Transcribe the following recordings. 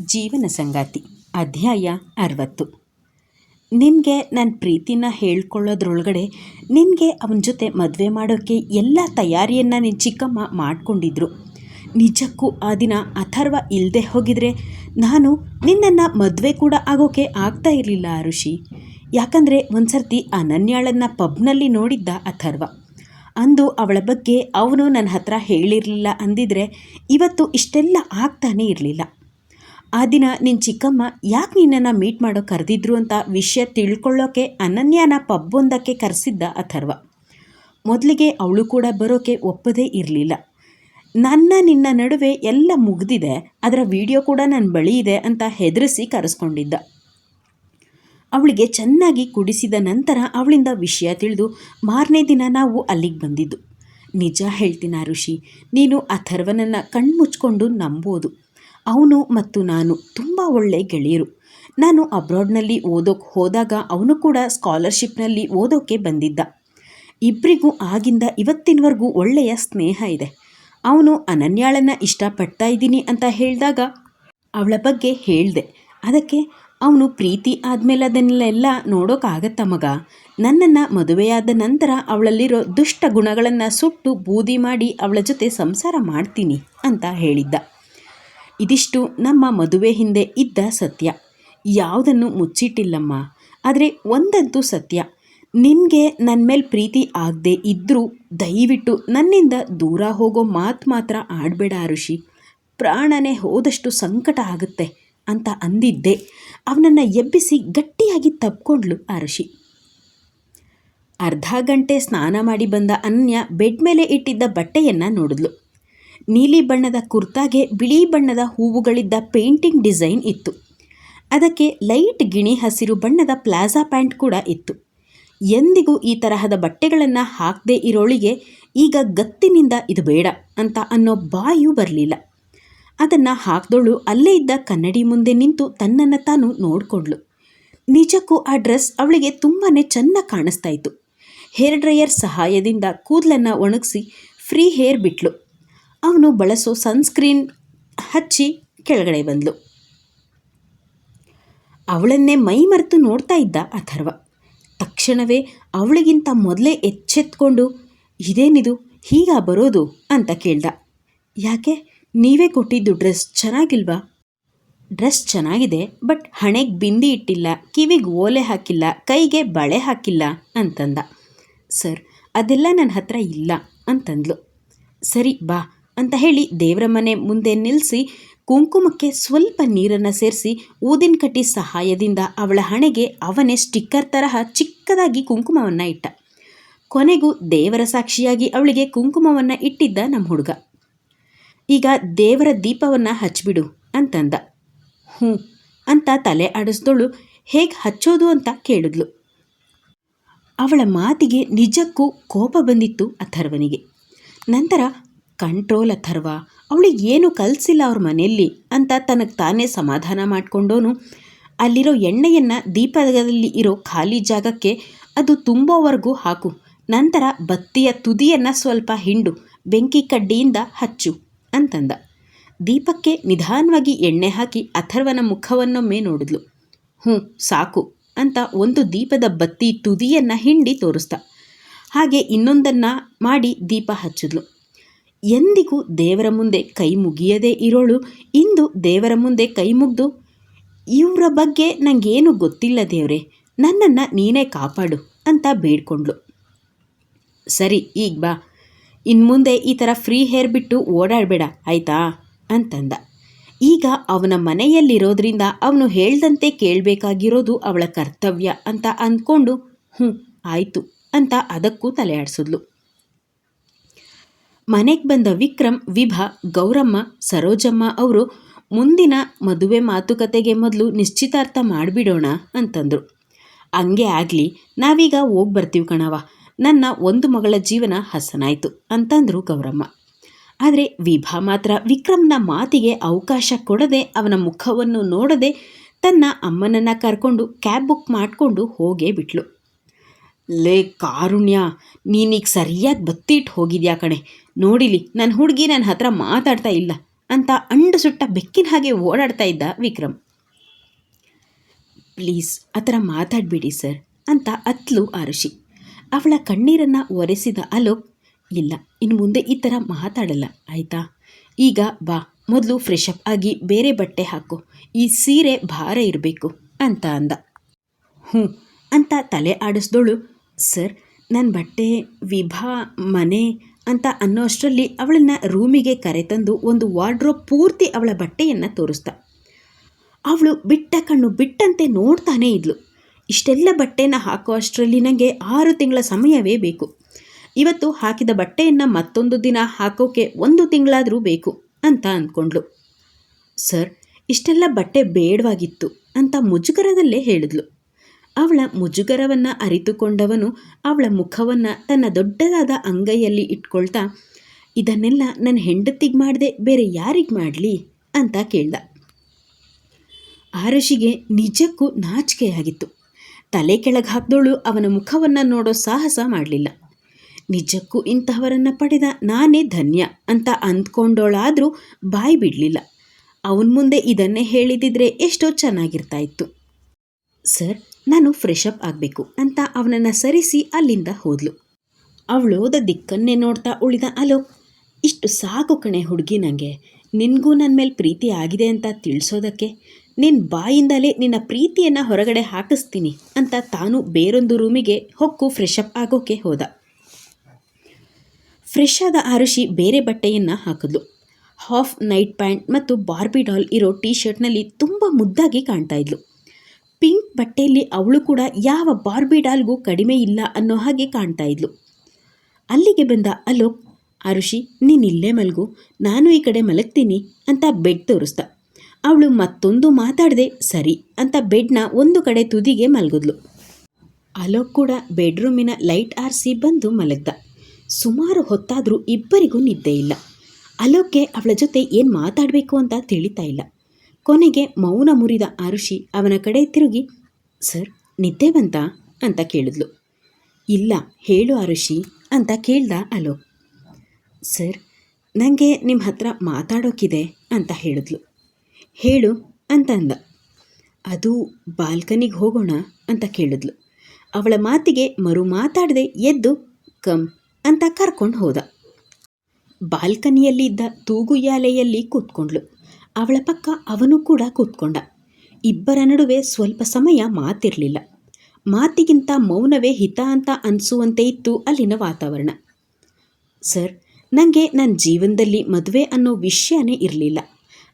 ಜೀವನ ಸಂಗಾತಿ, ಅಧ್ಯಾಯ ಅರವತ್ತು. ನಿನಗೆ ನನ್ನ ಪ್ರೀತಿನ ಹೇಳ್ಕೊಳ್ಳೋದ್ರೊಳಗಡೆ ನಿನಗೆ ಅವನ ಜೊತೆ ಮದುವೆ ಮಾಡೋಕ್ಕೆ ಎಲ್ಲ ತಯಾರಿಯನ್ನು ನಿನ್ನ ಚಿಕ್ಕಮ್ಮ ಮಾಡಿಕೊಂಡಿದ್ರು. ನಿಜಕ್ಕೂ ಆ ದಿನ ಅಥರ್ವ ಇಲ್ಲದೆ ಹೋಗಿದ್ರೆ ನಾನು ನಿನ್ನನ್ನು ಮದುವೆ ಕೂಡ ಆಗೋಕ್ಕೆ ಆಗ್ತಾ ಇರಲಿಲ್ಲ ಋಷಿ ಯಾಕಂದರೆ ಒಂದು ಸರ್ತಿ ಅನನ್ಯಾಳನ್ನು ಪಬ್ನಲ್ಲಿ ನೋಡಿದ್ದ ಅಥರ್ವ. ಅಂದು ಅವಳ ಬಗ್ಗೆ ಅವನು ನನ್ನ ಹತ್ರ ಹೇಳಿರಲಿಲ್ಲ ಅಂದಿದ್ರೆ ಇವತ್ತು ಇಷ್ಟೆಲ್ಲ ಆಗ್ತಾನೇ ಇರಲಿಲ್ಲ. ಆ ದಿನ ನಿನ್ನ ಚಿಕ್ಕಮ್ಮ ಯಾಕೆ ನಿನ್ನನ್ನು ಮೀಟ್ ಮಾಡೋ ಕರೆದಿದ್ರು ಅಂತ ವಿಷಯ ತಿಳ್ಕೊಳ್ಳೋಕೆ ಅನನ್ಯನ ಪಬ್ಬೊಂದಕ್ಕೆ ಕರೆಸಿದ್ದ ಅಥರ್ವ. ಮೊದಲಿಗೆ ಅವಳು ಕೂಡ ಬರೋಕೆ ಒಪ್ಪದೇ ಇರಲಿಲ್ಲ. ನನ್ನ ನಿನ್ನ ನಡುವೆ ಎಲ್ಲ ಮುಗಿದಿದೆ, ಅದರ ವಿಡಿಯೋ ಕೂಡ ನನ್ನ ಬಳಿ ಇದೆ ಅಂತ ಹೆದರಿಸಿ ಕರೆಸ್ಕೊಂಡಿದ್ದ. ಅವಳಿಗೆ ಚೆನ್ನಾಗಿ ಕುಡಿಸಿದ ನಂತರ ಅವಳಿಂದ ವಿಷಯ ತಿಳಿದು ಮಾರನೇ ದಿನ ನಾವು ಅಲ್ಲಿಗೆ ಬಂದಿದ್ದು. ನಿಜ ಹೇಳ್ತೀನಿ ಋಷಿ, ನೀನು ಅಥರ್ವನನ್ನು ಕಣ್ಮುಚ್ಕೊಂಡು ನಂಬೋದು. ಅವನು ಮತ್ತು ನಾನು ತುಂಬ ಒಳ್ಳೆ ಗೆಳೆಯರು. ನಾನು ಅಬ್ರಾಡ್ನಲ್ಲಿ ಓದೋಕ್ಕೆ ಹೋದಾಗ ಅವನು ಕೂಡ ಸ್ಕಾಲರ್ಶಿಪ್ನಲ್ಲಿ ಓದೋಕ್ಕೆ ಬಂದಿದ್ದ. ಇಬ್ಬರಿಗೂ ಆಗಿಂದ ಇವತ್ತಿನವರೆಗೂ ಒಳ್ಳೆಯ ಸ್ನೇಹ ಇದೆ. ಅವನು ಅನನ್ಯಾಳನ್ನು ಇಷ್ಟಪಡ್ತಾ ಇದ್ದೀನಿ ಅಂತ ಹೇಳಿದಾಗ ಅವಳ ಬಗ್ಗೆ ಹೇಳಿದೆ. ಅದಕ್ಕೆ ಅವನು ಪ್ರೀತಿ ಆದಮೇಲೆ ಅದನ್ನೆಲ್ಲ ನೋಡೋಕ್ಕಾಗತ್ತ ಮಗ. ನನ್ನನ್ನು ಮದುವೆಯಾದ ನಂತರ ಅವಳಲ್ಲಿರೋ ದುಷ್ಟ ಗುಣಗಳನ್ನು ಸುಟ್ಟು ಬೂದಿ ಮಾಡಿ ಅವಳ ಜೊತೆ ಸಂಸಾರ ಮಾಡ್ತೀನಿ ಅಂತ ಹೇಳಿದ್ದ. ಇದಿಷ್ಟು ನಮ್ಮ ಮದುವೆ ಹಿಂದೆ ಇದ್ದ ಸತ್ಯ. ಯಾವುದನ್ನು ಮುಚ್ಚಿಟ್ಟಿಲ್ಲಮ್ಮ. ಆದರೆ ಒಂದಂತೂ ಸತ್ಯ. ನಿನಗೆ ನನ್ನ ಮೇಲೆ ಪ್ರೀತಿ ಆಗದೆ ಇದ್ದರೂ ದಯವಿಟ್ಟು ನನ್ನಿಂದ ದೂರ ಹೋಗೋ ಮಾತು ಮಾತ್ರ ಆಡಬೇಡ ಋಷಿ. ಪ್ರಾಣನೇ ಹೋದಷ್ಟು ಸಂಕಟ ಆಗುತ್ತೆ ಅಂತ ಅಂದಿದ್ದೆ. ಅವನನ್ನು ಎಬ್ಬಿಸಿ ಗಟ್ಟಿಯಾಗಿ ತಪ್ಕೊಂಡ್ಲು ಆ ಋಷಿ. ಅರ್ಧ ಗಂಟೆ ಸ್ನಾನ ಮಾಡಿ ಬಂದ ಅನ್ಯ ಬೆಡ್ ಮೇಲೆ ಇಟ್ಟಿದ್ದ ಬಟ್ಟೆಯನ್ನು ನೋಡಿದ್ಲು. ನೀಲಿ ಬಣ್ಣದ ಕುರ್ತಾಗೆ ಬಿಳಿ ಬಣ್ಣದ ಹೂವುಗಳಿದ್ದ ಪೇಂಟಿಂಗ್ ಡಿಸೈನ್ ಇತ್ತು. ಅದಕ್ಕೆ ಲೈಟ್ ಗಿಣಿ ಹಸಿರು ಬಣ್ಣದ ಪ್ಲಾಜಾ ಪ್ಯಾಂಟ್ ಕೂಡ ಇತ್ತು. ಎಂದಿಗೂ ಈ ತರಹದ ಬಟ್ಟೆಗಳನ್ನು ಹಾಕದೇ ಇರೋಳಿಗೆ ಈಗ ಗತ್ತಿನಿಂದ ಇದು ಬೇಡ ಅಂತ ಅನ್ನೋ ಬಾಯೂ ಬರಲಿಲ್ಲ. ಅದನ್ನು ಹಾಕ್ದೋಳು ಅಲ್ಲೇ ಇದ್ದ ಕನ್ನಡಿ ಮುಂದೆ ನಿಂತು ತನ್ನನ್ನು ತಾನು ನೋಡಿಕೊಂಡ್ಳು ನಿಜಕ್ಕೂ ಆ ಡ್ರೆಸ್ ಅವಳಿಗೆ ತುಂಬಾ ಚೆನ್ನಾಗಿ ಕಾಣಿಸ್ತಾ ಇತ್ತು. ಹೇರ್ ಡ್ರೈಯರ್ ಸಹಾಯದಿಂದ ಕೂದಲನ್ನು ಒಣಗಿಸಿ ಫ್ರೀ ಹೇರ್ ಬಿಟ್ಲು. ಅವನು ಬಳಸೋ ಸನ್ಸ್ಕ್ರೀನ್ ಹಚ್ಚಿ ಕೆಳಗಡೆ ಬಂದಳು ಅವಳನ್ನೇ ಮೈ ಮರೆತು ನೋಡ್ತಾ ಇದ್ದ ಅಥರ್ವ. ತಕ್ಷಣವೇ ಅವಳಿಗಿಂತ ಮೊದಲೇ ಎಚ್ಚೆತ್ಕೊಂಡು, ಇದೇನಿದು? ಹೀಗ ಬರೋದು? ಅಂತ ಕೇಳ್ದ. ಯಾಕೆ? ನೀವೇ ಕೊಟ್ಟಿದ್ದು ಡ್ರೆಸ್ ಚೆನ್ನಾಗಿಲ್ವಾ? ಡ್ರೆಸ್ ಚೆನ್ನಾಗಿದೆ, ಬಟ್ ಹಣೆಗೆ ಬಿಂದಿ ಇಟ್ಟಿಲ್ಲ, ಕಿವಿಗೆ ಓಲೆ ಹಾಕಿಲ್ಲ, ಕೈಗೆ ಬಳೆ ಹಾಕಿಲ್ಲ, ಅಂತಂದ. ಸರ್, ಅದೆಲ್ಲ ನನ್ನ ಹತ್ರ ಇಲ್ಲ, ಅಂತಂದ್ಲು. ಸರಿ, ಬಾ. ಅಂತ ಹೇಳಿ ದೇವರ ಮನೆ ಮುಂದೆ ನಿಲ್ಲಿಸಿ ಕುಂಕುಮಕ್ಕೆ ಸ್ವಲ್ಪ ನೀರನ್ನು ಸೇರಿಸಿ ಊದಿನ ಕಟ್ಟಿ ಸಹಾಯದಿಂದ ಅವಳ ಹಣೆಗೆ ಅವನೇ ಸ್ಟಿಕ್ಕರ್ ತರಹ ಚಿಕ್ಕದಾಗಿ ಕುಂಕುಮವನ್ನು ಇಟ್ಟ. ಕೊನೆಗೂ ದೇವರ ಸಾಕ್ಷಿಯಾಗಿ ಅವಳಿಗೆ ಕುಂಕುಮವನ್ನು ಇಟ್ಟಿದ್ದ ನಮ್ಮ ಹುಡುಗ. ಈಗ ದೇವರ ದೀಪವನ್ನು ಹಚ್ಚಿಬಿಡು ಅಂತಂದ. ಹ್ಞೂ ಅಂತ ತಲೆ ಆಡಿಸ್ದೋಳು ಹೇಗೆ ಹಚ್ಚೋದು ಅಂತ ಕೇಳಿದ್ಲು. ಅವಳ ಮಾತಿಗೆ ನಿಜಕ್ಕೂ ಕೋಪ ಬಂದಿತ್ತು ಅಥರ್ವನಿಗೆ. ನಂತರ ಕಂಟ್ರೋಲ್ ಅಥರ್ವ. ಅವಳಿಗೆ ಏನು ಕಲಿಸಿಲ್ಲ ಅವ್ರ ಮನೆಯಲ್ಲಿ ಅಂತ ತನಗೆ ತಾನೇ ಸಮಾಧಾನ ಮಾಡಿಕೊಂಡೋನು. ಅಲ್ಲಿರೋ ಎಣ್ಣೆಯನ್ನು ದೀಪದಲ್ಲಿ ಇರೋ ಖಾಲಿ ಜಾಗಕ್ಕೆ ಅದು ತುಂಬೋವರೆಗೂ ಹಾಕು. ನಂತರ ಬತ್ತಿಯ ತುದಿಯನ್ನು ಸ್ವಲ್ಪ ಹಿಂಡು, ಬೆಂಕಿ ಕಡ್ಡಿಯಿಂದ ಹಚ್ಚು ಅಂತಂದ. ದೀಪಕ್ಕೆ ನಿಧಾನವಾಗಿ ಎಣ್ಣೆ ಹಾಕಿ ಅಥರ್ವನ ಮುಖವನ್ನೊಮ್ಮೆ ನೋಡಿದ್ಲು. ಹ್ಞೂ, ಸಾಕು ಅಂತ ಒಂದು ದೀಪದ ಬತ್ತಿ ತುದಿಯನ್ನು ಹಿಂಡಿ ತೋರಿಸ್ದ ಹಾಗೆ ಇನ್ನೊಂದನ್ನು ಮಾಡಿ ದೀಪ ಹಚ್ಚಿದ್ಲು. ಎಂದಿಗೂ ದೇವರ ಮುಂದೆ ಕೈ ಮುಗಿಯದೇ ಇರೋಳು. ಇಂದು ದೇವರ ಮುಂದೆ ಕೈ ಮುಗ್ದು, ಇವರ ಬಗ್ಗೆ ನನಗೇನು ಗೊತ್ತಿಲ್ಲ ದೇವ್ರೆ, ನನ್ನನ್ನು ನೀನೇ ಕಾಪಾಡು ಅಂತ ಬೇಡ್ಕೊಂಡ್ಳು. ಸರಿ, ಈಗ ಬಾ. ಇನ್ನು ಮುಂದೆ ಈ ಥರ ಫ್ರೀ ಹೇರ್ ಬಿಟ್ಟು ಓಡಾಡಬೇಡ, ಆಯ್ತಾ? ಅಂತಂದ. ಈಗ ಅವನ ಮನೆಯಲ್ಲಿರೋದ್ರಿಂದ ಅವನು ಹೇಳ್ದಂತೆ ಕೇಳಬೇಕಾಗಿರೋದು ಅವಳ ಕರ್ತವ್ಯ ಅಂತ ಅಂದ್ಕೊಂಡು ಹ್ಞೂ ಆಯಿತು ಅಂತ ಅದಕ್ಕೂ ತಲೆ ಆಡಿಸಿದ್ಲು ಮನೆಗೆ ಬಂದ ವಿಕ್ರಮ್, ವಿಭಾ, ಗೌರಮ್ಮ, ಸರೋಜಮ್ಮ ಅವರು ಮುಂದಿನ ಮದುವೆ ಮಾತುಕತೆಗೆ ಮೊದಲು ನಿಶ್ಚಿತಾರ್ಥ ಮಾಡಿಬಿಡೋಣ ಅಂತಂದರು. ಹಂಗೆ ಆಗಲಿ, ನಾವೀಗ ಹೋಗಿ ಬರ್ತೀವಿ ಕಣವ ನನ್ನ ಒಂದು ಮಗಳ ಜೀವನ ಹಸನಾಯಿತು ಅಂತಂದರು ಗೌರಮ್ಮ. ಆದರೆ ವಿಭಾ ಮಾತ್ರ ವಿಕ್ರಮ್ನ ಮಾತಿಗೆ ಅವಕಾಶ ಕೊಡದೆ ಅವನ ಮುಖವನ್ನು ನೋಡದೆ ತನ್ನ ಅಮ್ಮನನ್ನು ಕರ್ಕೊಂಡು ಕ್ಯಾಬ್ ಬುಕ್ ಮಾಡಿಕೊಂಡು ಹೋಗೇ ಬಿಟ್ಲು. ಲೇ ಕಾರುಣ್ಯ, ನೀನೀಗ ಸರಿಯಾಗಿ ಬತ್ತಿಟ್ಟು ಹೋಗಿದ್ಯಾ ಕಣೆ. ನೋಡಿಲಿ ನನ್ನ ಹುಡುಗಿ ನನ್ನ ಹತ್ರ ಮಾತಾಡ್ತಾ ಇಲ್ಲ ಅಂತ ಅಂಡು ಸುಟ್ಟ ಬೆಕ್ಕಿನ ಹಾಗೆ ಓಡಾಡ್ತಾ ಇದ್ದ ವಿಕ್ರಮ್. ಪ್ಲೀಸ್ ಆ ಥರ ಮಾತಾಡಬೇಡಿ ಸರ್, ಅಂತ ಅತ್ಲು ಆರುಷಿ ಅವಳ ಕಣ್ಣೀರನ್ನು ಒರೆಸಿದ ಅಲೋಕ್, ಇಲ್ಲ, ಇನ್ನು ಮುಂದೆ ಈ ಥರ ಮಾತಾಡಲ್ಲ, ಆಯಿತಾ? ಈಗ ಬಾ, ಮೊದಲು ಫ್ರೆಶ್ ಅಪ್ ಆಗಿ ಬೇರೆ ಬಟ್ಟೆ ಹಾಕು, ಈ ಸೀರೆ ಭಾರ ಇರಬೇಕು, ಅಂತ ಅಂದ. ಹ್ಞೂ, ಅಂತ ತಲೆ ಆಡಿಸ್ದೋಳು. ಸರ್ ನನ್ನ ಬಟ್ಟೆ, ವಿಭಾ, ಮನೆ ಅಂತ ಅನ್ನೋ ಅಷ್ಟರಲ್ಲಿ ಅವಳನ್ನು ರೂಮಿಗೆ ಕರೆತಂದು ಒಂದು ವಾರ್ಡ್ರೋಬ್ ಪೂರ್ತಿ ಅವಳ ಬಟ್ಟೆಯನ್ನು ತೋರಿಸ್ದ. ಅವಳು ಬಿಟ್ಟ ಕಣ್ಣು ಬಿಟ್ಟಂತೆ ನೋಡ್ತಾನೇ ಇದ್ಲು. ಇಷ್ಟೆಲ್ಲ ಬಟ್ಟೆನ ಹಾಕೋ ಅಷ್ಟರಲ್ಲಿ ನನಗೆ ಆರು ತಿಂಗಳ ಸಮಯವೇ ಬೇಕು. ಇವತ್ತು ಹಾಕಿದ ಬಟ್ಟೆಯನ್ನು ಮತ್ತೊಂದು ದಿನ ಹಾಕೋಕೆ ಒಂದು ತಿಂಗಳಾದರೂ ಬೇಕು ಅಂತ ಅಂದ್ಕೊಂಡ್ಳು. ಸರ್, ಇಷ್ಟೆಲ್ಲ ಬಟ್ಟೆ ಬೇಡವಾಗಿತ್ತು ಅಂತ ಮುಜುಗರದಲ್ಲೇ ಹೇಳಿದ್ಲು. ಅವಳ ಮುಜುಗರವನ್ನು ಅರಿತುಕೊಂಡವನು ಅವಳ ಮುಖವನ್ನು ತನ್ನ ದೊಡ್ಡದಾದ ಅಂಗೈಯಲ್ಲಿ ಇಟ್ಕೊಳ್ತಾ, ಇದನ್ನೆಲ್ಲ ನನ್ನ ಹೆಂಡತಿಗೆ ಮಾಡದೆ ಬೇರೆ ಯಾರಿಗೆ ಮಾಡಲಿ? ಅಂತ ಕೇಳ್ದ. ಆರಶಿಗೆ ನಿಜಕ್ಕೂ ನಾಚಿಕೆಯಾಗಿತ್ತು ತಲೆ ಕೆಳಗೆ ಹಾಕ್ದೋಳು ಅವನ ಮುಖವನ್ನು ನೋಡೋ ಸಾಹಸ ಮಾಡಲಿಲ್ಲ. ನಿಜಕ್ಕೂ ಇಂತಹವರನ್ನು ಪಡೆದ ನಾನೇ ಧನ್ಯ ಅಂತ ಅಂದ್ಕೊಂಡೋಳಾದರೂ ಬಾಯಿ ಬಿಡಲಿಲ್ಲ. ಅವನ ಮುಂದೆ ಇದನ್ನೇ ಹೇಳಿದಿದ್ರೆ ಎಷ್ಟೋ ಚೆನ್ನಾಗಿರ್ತಾ ಇತ್ತು ಸರ್ ನಾನು ಫ್ರೆಶ್ ಅಪ್ ಆಗಬೇಕು ಅಂತ ಅವನನ್ನು ಸರಿಸಿ ಅಲ್ಲಿಂದ ಹೋದ್ಲು. ಅವಳು ಹೋದ ದಿಕ್ಕನ್ನೇ ನೋಡ್ತಾ ಉಳಿದ ಅಲೋ, ಇಷ್ಟು ಸಾಕು ಕಣೆ ಹುಡುಗಿ ನನಗೆ ನಿನಗೂ ನನ್ನ ಮೇಲೆ ಪ್ರೀತಿ ಆಗಿದೆ ಅಂತ ತಿಳಿಸೋದಕ್ಕೆ. ನಿನ್ನ ಬಾಯಿಂದಲೇ ನಿನ್ನ ಪ್ರೀತಿಯನ್ನು ಹೊರಗಡೆ ಹಾಕಿಸ್ತೀನಿ ಅಂತ ತಾನು ಬೇರೊಂದು ರೂಮಿಗೆ ಹೊಕ್ಕು ಫ್ರೆಶ್ ಅಪ್ ಆಗೋಕೆ ಹೋದ. ಫ್ರೆಶ್ ಆದ ಆರುಷಿ ಬೇರೆ ಬಟ್ಟೆಯನ್ನು ಹಾಕಿದ್ಲು. ಹಾಫ್ ನೈಟ್ ಪ್ಯಾಂಟ್ ಮತ್ತು ಬಾರ್ಬಿ ಡಾಲ್ ಇರೋ ಟೀ ಶರ್ಟ್ನಲ್ಲಿ ತುಂಬ ಮುದ್ದಾಗಿ ಕಾಣ್ತಾ ಇದ್ಲು. ಬಟ್ಟೆಯಲ್ಲಿ ಅವಳು ಕೂಡ ಯಾವ ಬಾರ್ಬಿ ಡಾಲ್ಗೂ ಕಡಿಮೆ ಇಲ್ಲ ಅನ್ನೋ ಹಾಗೆ ಕಾಣ್ತಾ ಇದ್ಲು. ಅಲ್ಲಿಗೆ ಬಂದ ಅಲೋಕ್, ಅರುಷಿ, ನೀನು ಇಲ್ಲೇ ಮಲಗು, ನಾನು ಈ ಕಡೆ ಮಲಗ್ತೀನಿ ಅಂತ ಬೆಡ್ ತೋರಿಸ್ದ. ಅವಳು ಮತ್ತೊಂದು ಮಾತಾಡದೆ, ಸರಿ ಅಂತ ಬೆಡ್ನ ಒಂದು ಕಡೆ ತುದಿಗೆ ಮಲಗಿದ್ಲು. ಅಲೋಕ್ ಕೂಡ ಬೆಡ್ರೂಮಿನ ಲೈಟ್ ಆರಿಸಿ ಬಂದು ಮಲಗ್ದ. ಸುಮಾರು ಹೊತ್ತಾದರೂ ಇಬ್ಬರಿಗೂ ನಿದ್ದೆ ಇಲ್ಲ. ಅಲೋಕ್ಗೆ ಅವಳ ಜೊತೆ ಏನು ಮಾತಾಡಬೇಕು ಅಂತ ತಿಳಿತಾ ಇಲ್ಲ. ಕೊನೆಗೆ ಮೌನ ಮುರಿದ ಆರುಷಿ ಅವನ ಕಡೆ ತಿರುಗಿ ಸರ್, ನಿದ್ದೆ ಬಂತ? ಅಂತ ಕೇಳಿದ್ಲು. ಇಲ್ಲ, ಹೇಳು ಆರುಷಿ, ಅಂತ ಕೇಳ್ದ ಅಲೋಕ್ ಸರ್ ನನಗೆ ನಿಮ್ಮ ಹತ್ರ ಮಾತಾಡೋಕ್ಕಿದೆ ಅಂತ ಹೇಳಿದ್ಲು. ಹೇಳು, ಅಂತ ಅಂದ. ಅದು ಬಾಲ್ಕನಿಗೆ ಹೋಗೋಣ, ಅಂತ ಕೇಳಿದ್ಲು. ಅವಳ ಮಾತಿಗೆ ಮರು ಮಾತಾಡದೆ ಎದ್ದು, ಕಮ್, ಅಂತ ಕರ್ಕೊಂಡು ಹೋದ. ಬಾಲ್ಕನಿಯಲ್ಲಿದ್ದ ತೂಗುಯಾಲೆಯಲ್ಲಿ ಕೂತ್ಕೊಂಡ್ಳು. ಅವಳ ಪಕ್ಕ ಅವನು ಕೂಡ ಕೂತ್ಕೊಂಡ. ಇಬ್ಬರ ನಡುವೆ ಸ್ವಲ್ಪ ಸಮಯ ಮಾತಿರಲಿಲ್ಲ. ಮಾತಿಗಿಂತ ಮೌನವೇ ಹಿತ ಅಂತ ಅನಿಸುವಂತೆ ಇತ್ತು ಅಲ್ಲಿನ ವಾತಾವರಣ. ಸರ್ ನನಗೆ ನನ್ನ ಜೀವನದಲ್ಲಿ ಮದುವೆ ಅನ್ನೋ ವಿಷಯನೇ ಇರಲಿಲ್ಲ.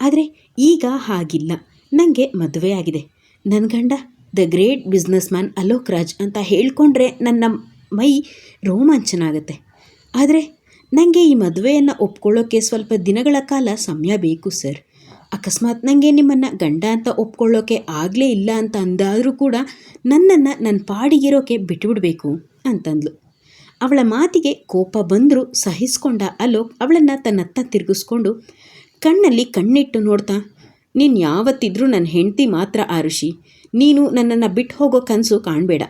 ಆದರೆ ಈಗ ಹಾಗಿಲ್ಲ. ನನಗೆ ಮದುವೆ ಆಗಿದೆ. ನನ್ನ ಗಂಡ the great businessman Alok Raj ಅಂತ ಹೇಳಿಕೊಂಡ್ರೆ ನನ್ನ ಮೈ ರೋಮಾಂಚನ ಆಗುತ್ತೆ ಆದರೆ ನನಗೆ ಈ ಮದುವೆಯನ್ನು ಒಪ್ಕೊಳ್ಳೋಕ್ಕೆ ಸ್ವಲ್ಪ ದಿನಗಳ ಕಾಲ ಸಮಯ ಬೇಕು, ಸರ್. ಅಕಸ್ಮಾತ್ ನನಗೆ ನಿಮ್ಮನ್ನು ಗಂಡ ಅಂತ ಒಪ್ಕೊಳ್ಳೋಕೆ ಆಗಲೇ ಇಲ್ಲ ಅಂತ ಅಂದಾದರೂ ಕೂಡ ನನ್ನನ್ನು ನನ್ನ ಪಾಡಿಗಿರೋಕೆ ಬಿಟ್ಟುಬಿಡಬೇಕು ಅಂತಂದ್ಲು. ಅವಳ ಮಾತಿಗೆ ಕೋಪ ಬಂದರೂ ಸಹಿಸ್ಕೊಂಡ ಅಲೋಕ್ ಅವಳನ್ನು ತನ್ನತ್ತ ತಿರುಗಿಸ್ಕೊಂಡು ಕಣ್ಣಲ್ಲಿ ಕಣ್ಣಿಟ್ಟು ನೋಡ್ತಾ, ನೀನು ಯಾವತ್ತಿದ್ರೂ ನನ್ನ ಹೆಂಡತಿ ಮಾತ್ರ ಆರುಷಿ ನೀನು ನನ್ನನ್ನು ಬಿಟ್ಟು ಹೋಗೋ ಕನಸು ಕಾಣಬೇಡ.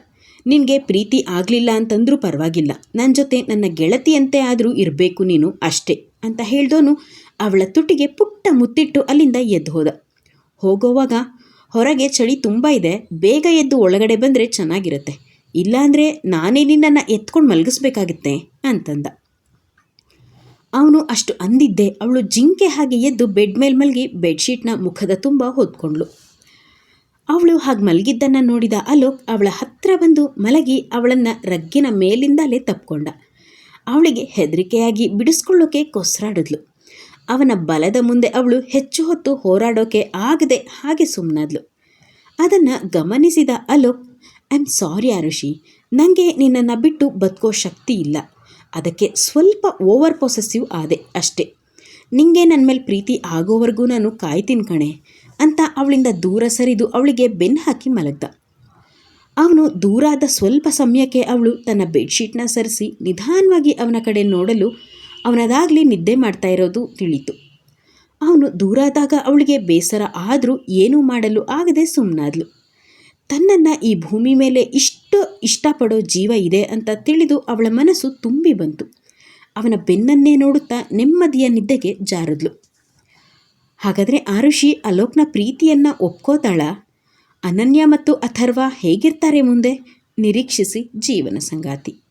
ನಿನಗೆ ಪ್ರೀತಿ ಆಗಲಿಲ್ಲ ಅಂತಂದರೂ ಪರವಾಗಿಲ್ಲ. ನನ್ನ ಜೊತೆ ನನ್ನ ಗೆಳತಿಯಂತೆ ಆದರೂ ಇರಬೇಕು ನೀನು ಅಷ್ಟೇ. ಅಂತ ಹೇಳ್ದೋನು ಅವಳ ತುಟಿಗೆ ಪುಟ್ಟ ಮುತ್ತಿಟ್ಟು ಅಲ್ಲಿಂದ ಎದ್ದು ಹೋದ. ಹೋಗೋವಾಗ ಹೊರಗೆ ಚಳಿ ತುಂಬ ಇದೆ, ಬೇಗ ಎದ್ದು ಒಳಗಡೆ ಬಂದರೆ ಚೆನ್ನಾಗಿರುತ್ತೆ. ಇಲ್ಲಾಂದರೆ ನಾನೇ ನಿನ್ನನ್ನು ಎತ್ಕೊಂಡು ಮಲಗಿಸ್ಬೇಕಾಗುತ್ತೆ ಅಂತಂದ. ಅವನು ಅಷ್ಟು ಅಂದಿದ್ದೆ ಅವಳು ಜಿಂಕೆ ಹಾಗೆ ಎದ್ದು ಬೆಡ್ ಮೇಲೆ ಮಲಗಿ ಬೆಡ್ಶೀಟ್ನ ಮುಖದ ತುಂಬ ಹೊದ್ಕೊಂಡ್ಳು. ಅವಳು ಹಾಗೆ ಮಲಗಿದ್ದನ್ನು ನೋಡಿದ ಅಲೋಕ್ ಅವಳ ಹತ್ತಿರ ಬಂದು ಮಲಗಿ ಅವಳನ್ನು ರಗ್ಗಿನ ಮೇಲಿಂದಲೇ ತಪ್ಕೊಂಡ. ಅವಳಿಗೆ ಹೆದರಿಕೆಯಾಗಿ ಬಿಡಿಸ್ಕೊಳ್ಳೋಕೆ ಕೊಸ್ರಾಡಿದ್ಲು. ಅವನ ಬಲದ ಮುಂದೆ ಅವಳು ಹೆಚ್ಚು ಹೊತ್ತು ಹೋರಾಡೋಕೆ ಆಗದೆ ಹಾಗೆ ಸುಮ್ಮನಾದ್ಲು ಅದನ್ನು ಗಮನಿಸಿದ Alok I am sorry Arushi ನನಗೆ ನಿನ್ನನ್ನು ಬಿಟ್ಟು ಬದುಕೋ ಶಕ್ತಿ ಇಲ್ಲ. ಅದಕ್ಕೆ ಸ್ವಲ್ಪ ಓವರ್ ಪೊಸೆಸಿವ್ ಆದೆ ಅಷ್ಟೇ. ನಿಂಗೆ ನನ್ನ ಮೇಲೆ ಪ್ರೀತಿ ಆಗೋವರೆಗೂ ನಾನು ಕಾಯ್ತೀನಿ ಕಣೆ ಅಂತ ಅವಳಿಂದ ದೂರ ಸರಿದು ಅವಳಿಗೆ ಬೆನ್ನು ಹಾಕಿ ಮಲಗ್ದ. ಅವನು ದೂರಾದ ಸ್ವಲ್ಪ ಸಮಯಕ್ಕೆ ಅವಳು ತನ್ನ ಬೆಡ್ಶೀಟ್ನ ಸರಿಸಿ ನಿಧಾನವಾಗಿ ಅವನ ಕಡೆ ನೋಡಲು ಅವನದಾಗಲಿ ನಿದ್ದೆ ಮಾಡ್ತಾ ಇರೋದು ತಿಳಿತು ಅವನು ದೂರಾದಾಗ ಅವಳಿಗೆ ಬೇಸರ ಆದರೂ ಏನೂ ಮಾಡಲು ಆಗದೆ ಸುಮ್ಮನಾದ್ಲು ತನ್ನನ್ನು ಈ ಭೂಮಿ ಮೇಲೆ ಇಷ್ಟು ಇಷ್ಟಪಡೋ ಜೀವ ಇದೆ ಅಂತ ತಿಳಿದು ಅವಳ ಮನಸ್ಸು ತುಂಬಿ ಬಂತು. ಅವನ ಬೆನ್ನನ್ನೇ ನೋಡುತ್ತಾ ನೆಮ್ಮದಿಯ ನಿದ್ದೆಗೆ ಜಾರದ್ಲು. ಹಾಗಾದರೆ ಆರುಷಿ ಅಲೋಕ್ನ ಪ್ರೀತಿಯನ್ನು ಒಪ್ಕೋತಾಳ? ಅನನ್ಯ ಮತ್ತು ಅಥರ್ವ ಹೇಗಿರ್ತಾರೆ ಮುಂದೆ? ನಿರೀಕ್ಷಿಸಿ ಜೀವನ ಸಂಗಾತಿ.